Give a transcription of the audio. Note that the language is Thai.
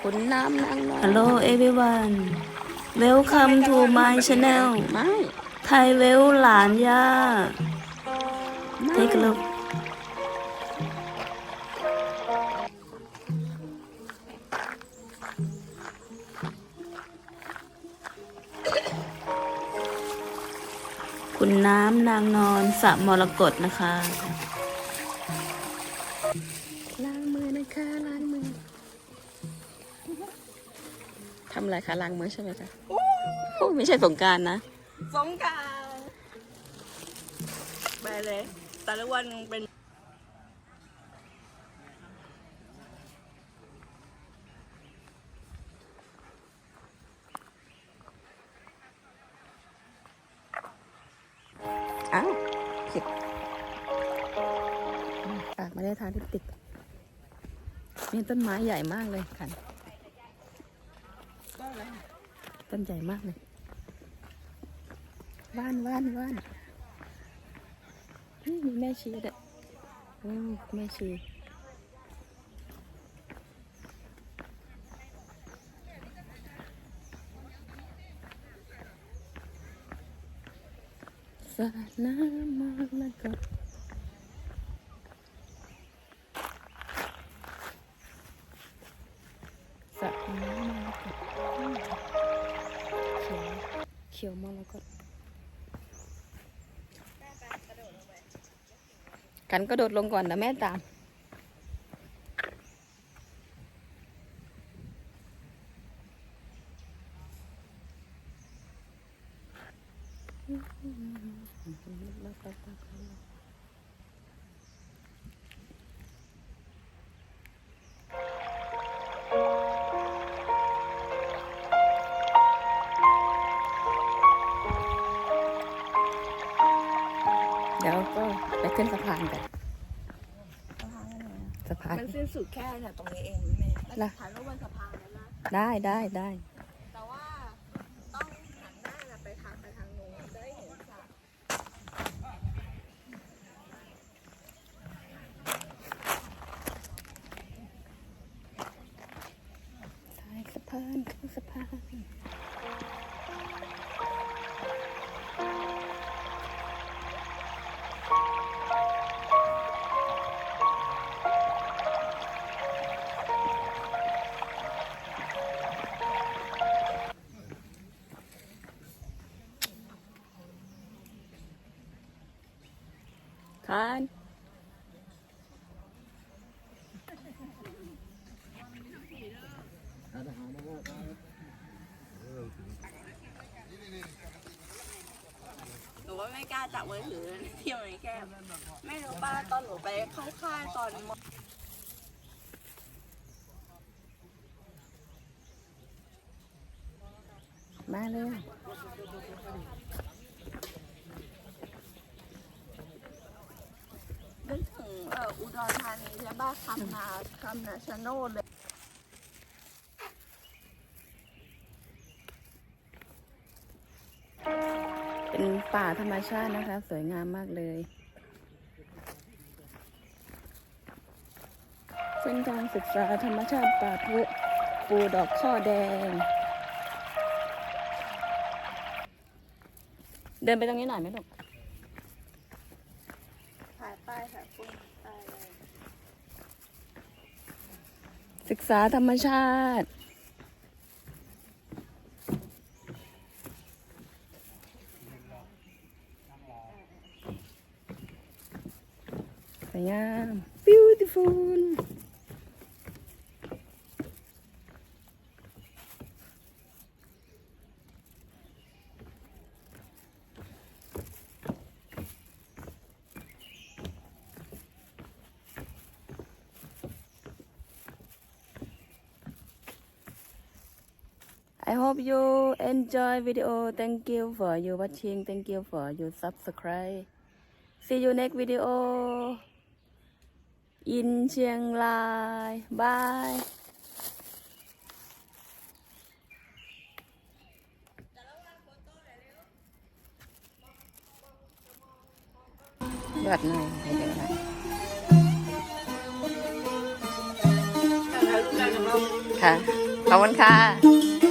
ขุนน้ำนางนอน Hello everyone Welcome to my channel ไม่ไทยเวลหลานย่า Take a look คุณน้ำนางนอนสระมรกตนะคะ ทำอะไรคะล้างมือใช่ไหมคะโอ้ไม่ใช่สงกรารนะ สงกรารไปเลย แต่ละวันเป็นอ้าวผิดปากไม่ได้ทาลิปสติกนี่ต้นไม้ใหญ่มากเลยค่ะ ต้นใหญ่มากเลยว่านว่านว่านนี่มีแม่ชีด้วยโอ้แม่ชีสาดน้ำมาแล้วก็ส ขียวมาแล้วก็กันกระโดดลงก่อนนะแม่ตาม เดี๋ยวก็ไปขึ้นสะพานกันสะพานมันสิ้นสุดแค่เนี่ยตรงนี้เองแม่ล่ะถ่ายรูปบนสะพานแล้วนะได้ได้ได้แต่ว่าต้องหันหน้าน่ะไปทางไปทางนู้นจะได้เห็นสระสายสะพานขึ้นสะพาน คานหนูว่าไม่กล้าจับมือถือเที่ยวในแก้มไม่รู้ป้าตอนหนูไปเข้าค่ายตอนมมาเลย นึกถึงเอ่ออุ ดรธานีใช่ป่ะคำนาคำนาชะโนดเลยเป็นป่าธรรมชาตินะคะ สวยงามมากเลยเส้นทางศึกษาธรรมชาติป่าทุปูดอกข้อแดง เดินไปตรงนี้หน่อยไหมลูก ถ่ายป้ายถ่ายปุ้นป้ายเลย ศึกษาธรรมชาติ สวยงาม beautiful I hope you enjoy video. Thank you for you watching. Thank you for you subscribe. See you next video in Chiang Rai. Bye. ยอดหน่อยให้เดี๋ยวนะถ่ายรูปได้กับเราค่ะขอบคุณค่ะ